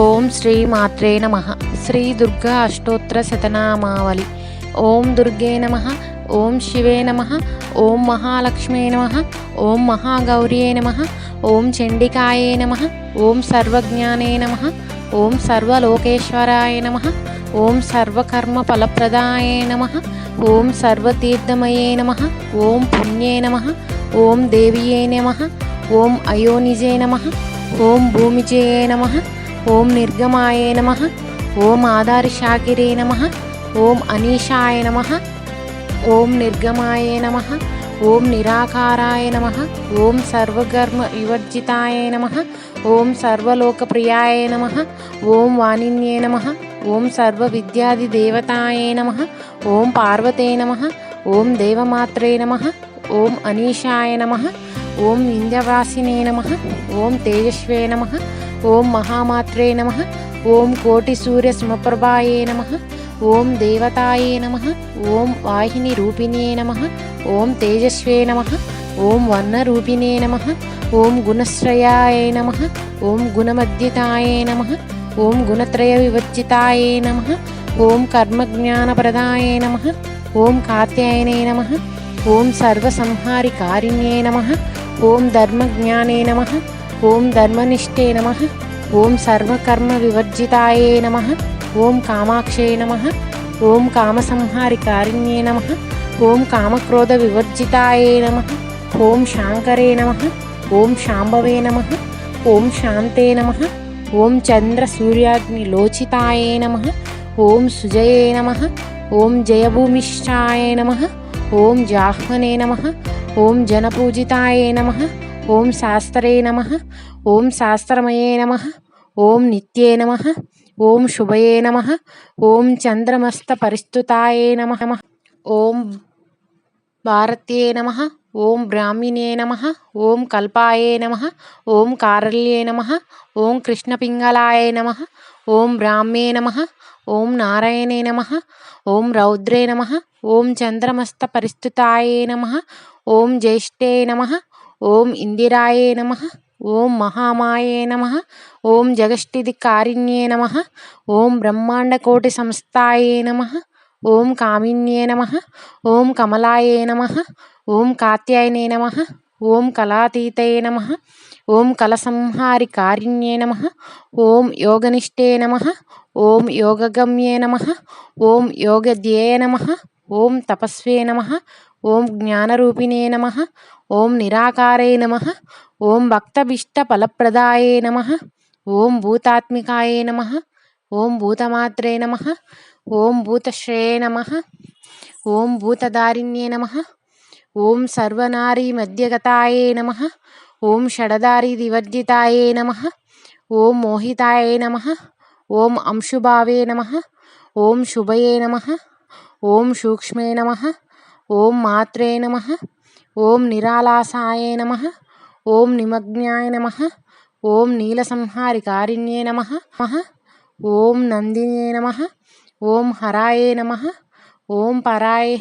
ఓం శ్రీ మాత్రే నమ శ్రీ దుర్గా అష్టోత్తర శతనామావళి ఓం దుర్గే నమ ఓం శివే నమ ఓం మహాలక్ష్మే నమ ఓం మహాగౌర్యే నమ ఓం చండికాయే నమ ఓం సర్వజ్ఞానే నమ ఓం సర్వలోకేశ్వరాయ నమ ఓం సర్వకర్మ ఫలప్రదాయ నమ ఓం సర్వతీర్థమయే నమ ఓం పుణ్యే నమ ఓం దేవియే నమ ఓం అయోనిజే నమ ఓం భూమిజయే నమ ఓం నిర్గమాయ నమ ఓం ఆధారిశాకిరే నమ ఓం అనీషాయ నమ ఓం నిర్గమాయ నమ ఓం నిరాకారాయ నమ ఓం సర్వగర్మ వివర్జితాయ నమ ఓం సర్వలోకప్రియాయ నమ ఓం వాణిన్యే నమ ఓం సర్వవిద్యాదిదేవతాయ నమ ఓం పార్వతే నమ ఓం దేవమాత్రే నమ ఓం అనీషాయ నమ ఓం వింధ్యవాసినే నమ ఓం తేజస్వే నమ ఓం మహామాత్రే నమ ఓం కోటి సూర్య సమప్రభాయే నమ ఓం దేవతాయే నమ ఓం వాహిని రూపిణే నమ ఓం తేజస్వే నమ ఓం వర్ణరూపిణే నమ ఓం గుణశ్రయాయ నమ ఓం గుణమద్యుతాయ నమ ఓం గుణత్రయ వివర్జితాయే నమ ఓం కర్మజ్ఞానప్రదాయ నమ ఓం కాత్యాయనే నమ ఓం సర్వసంహారికారిణ్యే నమ ఓం ధర్మజ్ఞానే నమ ఓం ధర్మనిష్టే నమ ఓం సర్వకర్మ వివర్జితాయే నమ ఓం కామాక్షే నమ ఓం కామసంహారికారిణ్యే నమ ఓం కామక్రోధ వివర్జితాయే నమ ఓం శాంకరే నమ ఓం శాంభవే నమ ఓం శాంతే నమ ఓం చంద్ర సూర్యాగ్ని లోచితాయే నమ ఓం సుజయే నమ ఓం జయభూమిష్టాయ నమ ఓం జాహ్వనే నమ ఓం జనపూజితాయే నమ ఓం శాస్త్రే నమ ఓం శాస్త్రమయే నమ ఓం నిత్యే నమ ఓం శుభయే నమ ఓం చంద్రమస్త పరిస్థుతాయే నమ ఓం భారత్యే నమ ఓం బ్రాహ్మిణే నమ ఓం కల్పాయే నమ ఓం కారల్యే నమ ఓం కృష్ణపింగళాయ నమ ఓం బ్రాహ్మే నమ ఓం నారాయణే నమ ఓం రౌద్రే నమ ఓం చంద్రమస్త పరిస్థుతాయే నమ ఓం జ్యేష్ఠే నమ ఓం ఇందిరాయే నమ ఓం మహామాయే నమ ఓం జగష్టిదికారిణ్యే నమ ఓం బ్రహ్మాండకోటి సంస్థాయే నమ ఓం కామిన్యే నమ ఓం కమలాయే నమ ఓం కాత్యాయనే నమ ఓం కళాతీతయే నమ ఓం కలసంహారి కారిణ్యే నమ ఓం యోగనిష్టే నమ ఓం యోగగమ్యే నమ ఓం యోగధ్యేయ నమ ఓం తపస్వే నమ ఓం జ్ఞానరూపిణే నమ ఓం నిరాకారే నమ ఓం భక్తభిష్ట ఫలప్రదాయే నమ ఓం భూతాత్మికాయే నమ ఓం భూతమాత్రే నమ ఓం భూతశ్రేయే నమ ఓం భూతదారిణ్యే నమ ఓం సర్వనారీ మధ్యగతాయే నమ ఓం షడదారి దివర్జితాయే నమ ఓం మోహితాయే నమ ఓం అంశుభావే నమ ఓం శుభయే నమ ఓం సూక్ష్మే నమ ఓం మాత్రే నమ ఓం నిరాలాసాయ నమ ఓం నిమగ్నాయ నమ. ఓం నీలసంహారికారిణ్యే నమ. ఓం నందినే నమ. ఓం హరాయే నమ. ఓం పరాయే